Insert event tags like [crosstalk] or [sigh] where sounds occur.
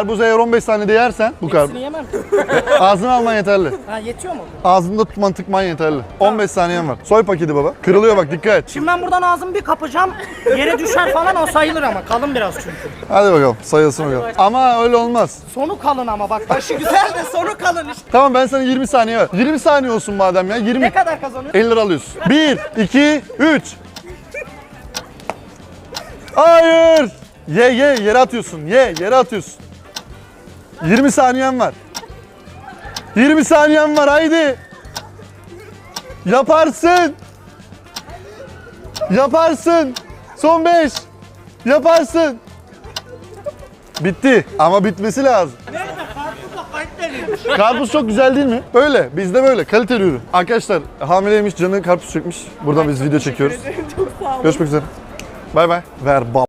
Karpuzu eğer 15 saniyede yersen bu karpuz. Hepsini yemem. [laughs] Ağzına alman yeterli. Ha yetiyor mu? Ağzında tutman tıkman yeterli. 15 saniyen var. Soy paketi baba. Kırılıyor bak dikkat et. Şimdi ben buradan ağzımı bir kapacağım. Yere düşer falan o sayılır ama. Kalın biraz çünkü. Hadi bakalım sayılsın bakalım. Ama öyle olmaz. Sonu kalın ama bak. Başı güzel de sonu kalın işte. Tamam ben sana 20 saniye ver. 20 saniye olsun madem ya. 20. Ne kadar kazanıyor? 50 lira alıyorsun. 1, 2, 3. Hayır. Ye ye yere atıyorsun. Ye yere atıyorsun. 20 saniyen var. 20 saniyen var haydi. Yaparsın. Yaparsın. Son 5. Yaparsın. Bitti ama bitmesi lazım. Karpuz çok güzel değil mi? Böyle. Bizde böyle. Kaliteli ürün. Arkadaşlar hamileymiş canı karpuz çekmiş. Buradan biz video çekiyoruz. Görüşmek üzere. Bay bay. Ver bam.